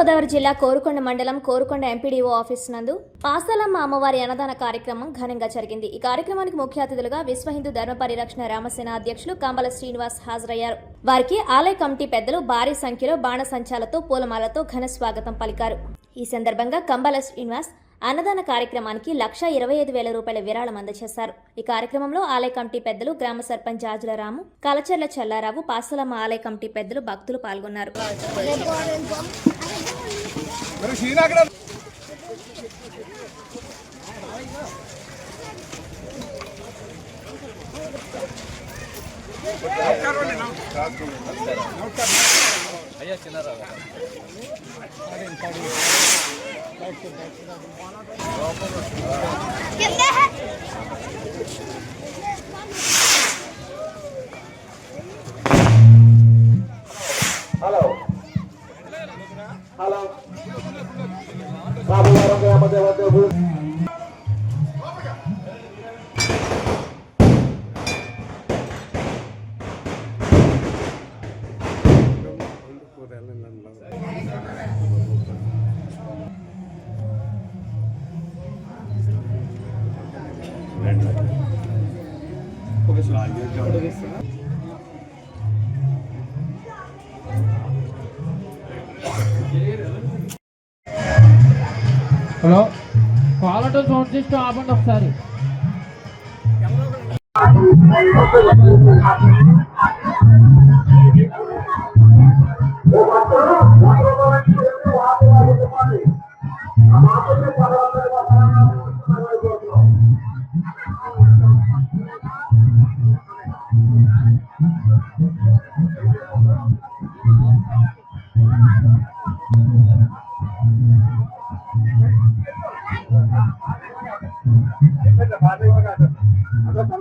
గోదావరి జిల్లా కోరుకొండ మండలం Korukonda MPDO office నందు పాసాలమ్మ అమ్మవారి అన్నదాన కార్యక్రమం ఘనంగా జరిగింది. ఈ కార్యక్రమానికి ముఖ్య అతిథులుగా విశ్వ హిందూ ధర్మ పరిరక్షణ రామసేన అధ్యక్షులు కంబల శ్రీనివాస్ హాజరయ్యారు. వారికి ఆలయ కమిటీ పెద్దలు భారీ సంఖ్యలో బాణసంచాలతో పూలమాలతో ఘన స్వాగతం పలికారు. ఈ సందర్భంగా కంబల శ్రీనివాస్ అన్నదాన కార్యక్రమానికి లక్ష ఇరవై ఐదు వేల రూపాయల విరాళం అందజేశారు. ఈ కార్యక్రమంలో ఆలయ కమిటీ పెద్దలు గ్రామ సర్పంచ్ జాజుల రాము కలచర్ల చల్లారావు పాసలమ్మ ఆలయ కమిటీ పెద్దలు భక్తులు పాల్గొన్నారు. హలో హలో బాబు గారు గ్రామ దేవదేవుడు హలో క్వాలిటీ సౌండ్ సిస్టమ్ ఆపండి ఒకసారి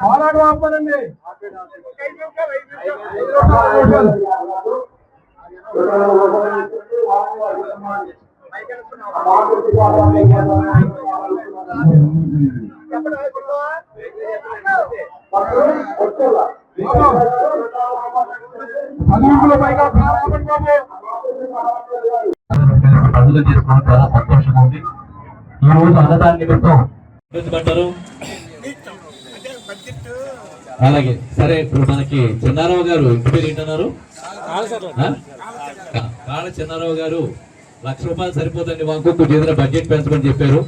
పోరాడు ఆపనండి పదింపుల పైగా ఆపండి. బాబు పండుగ చేసుకోవడం చాలా సంతోషంగా ఉంది ఈ రోజు అన్నదాన నిమిత్తం అంటారు అలాగే సరే ఇప్పుడు మనకి చిన్నారావు గారు ఇంటి పేరు ఏంటన్నారు? కాళ్ళ చిన్నారావు గారు లక్ష రూపాయలు సరిపోతుంది మాకు. కొంచెం ఏదైనా బడ్జెట్ పెంచమని చెప్పారు.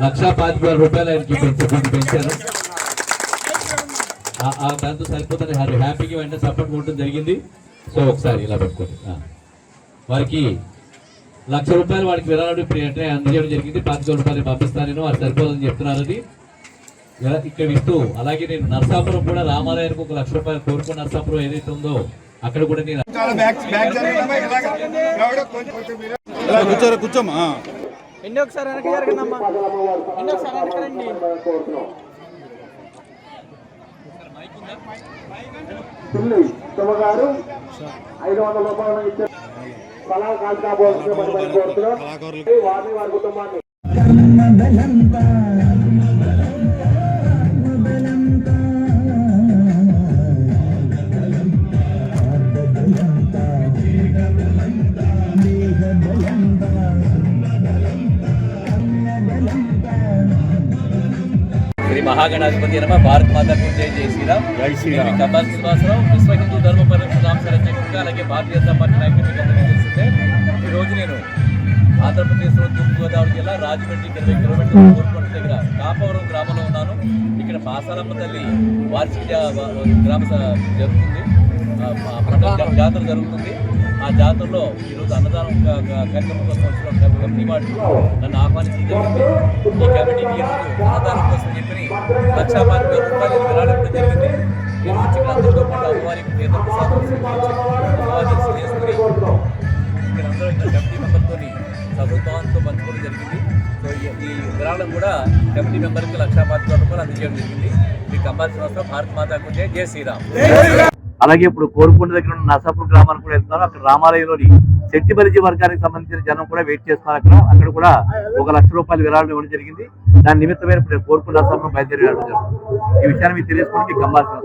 లక్ష పాతిక వేల రూపాయలు ఆయనకి పెంచ- పెంచారు. ఆ- దాంతో సరిపోతుంది హ్యా- హ్యాపీగా వెంటనే సపోర్ట్ ఉండటం జరిగింది. సో ఒకసారి ఇలా పెట్టుకోండి. వారికి లక్ష రూపాయలు వాడికి విరాళం ఇప్పుడు వెంటనే అందజేయడం జరిగింది. పాతిక రూపాయలు పంపిస్తాను వారు సరిపోదని చెప్తున్నారు అది ఇక్కడ ఇస్తూ అలాగే నేను నర్సాపురం కూడా రామాలయానికి ఒక లక్ష రూపాయలు కోరుకున్న నర్సాపురం ఏదైతే ఉందో అక్కడ కూడా నేను కూర్చోరా కూర్చోమ్మా ఎన్ని ఒకసారి వెనక్కి జరగండమ్మా? ఎన్ని ఒకసారి పిల్లి శివగారు ఐదు వందల రూపాయలు ఇచ్చే పొలాలు కాల్ కాబోతున్న పది కోరుతున్నాం. వారిని వారి కుటుంబాన్ని శ్రీ మహాగణాధిపతి నమ భారత్ మాతా జై జై శ్రీరామ్. నేను కబ్బాల్ శ్రీనివాసరావు విశ్వ హిందూ ధర్మ పరిరక్షణ అధ్యక్షుడిగా అలాగే భారతీయ జనతా పార్టీ మీకు అందరికీ తెలిసిందే. ఈ రోజు నేను ఆంధ్రప్రదేశ్లో తూర్పుగోదావరి జిల్లా రాజమండ్రికి ఇరవై కిలోమీటర్ల కోరుకొండ దగ్గర కాపవరం గ్రామంలో ఉన్నాను. ఇక్కడ పాసాలమ్మ తల్లి వార్షిక జా- గ్రామ జరుగుతుంది. జా- జాతర జరుగుతుంది. ఆ జాతరలో ఈరోజు అన్నదానం కార్యక్రమం కోసం వచ్చిన కమిటీ వాళ్ళు నన్ను ఆహ్వానించడం జరిగింది ఈ కమిటీకి ఈరోజు అన్నదానం కోసం చెప్పి లక్షా పాతిక వేల రూపాయలు విరాళం జరిగింది. నేను వచ్చిన అందరితో పాటు అమ్మవారికి తీర్థ ప్రసాదం స్వీకరించి చేసుకుని ఇక్కడ అందరూ ఇక్కడ కమిటీ మెంబర్తో సభ్యత్వంతో పంచుకోవడం జరిగింది. సో ఈ- విరాళం కూడా కమిటీ మెంబర్కి లక్షా పాతి వేల రూపాయలు అందజేయడం జరిగింది. మీకు కంపాల్సిన అవసరం భారత్ మాతాకు జై జై శ్రీరామ్. అలాగే ఇప్పుడు కోరుకొండ దగ్గర ఉన్న నసాపూర్ గ్రామానికి కూడా వెళ్తున్నారు. అక్కడ రామాలయంలోని శెట్టి బలిజీ వర్గానికి సంబంధించిన జనం కూడా వెయిట్ చేస్తున్నారు అక్కడ. అక్కడ కూడా ఒక లక్ష రూపాయలు విరాళం ఇవ్వడం జరిగింది. దాని నిమిత్తమైన ఇప్పుడు కోరుకొండ నసాపురం బయలుదేరి వెళ్ళడం జరుగుతుంది ఈ విషయాన్ని మీకు తెలియజేసుకుని మీకు నాయకత్వం!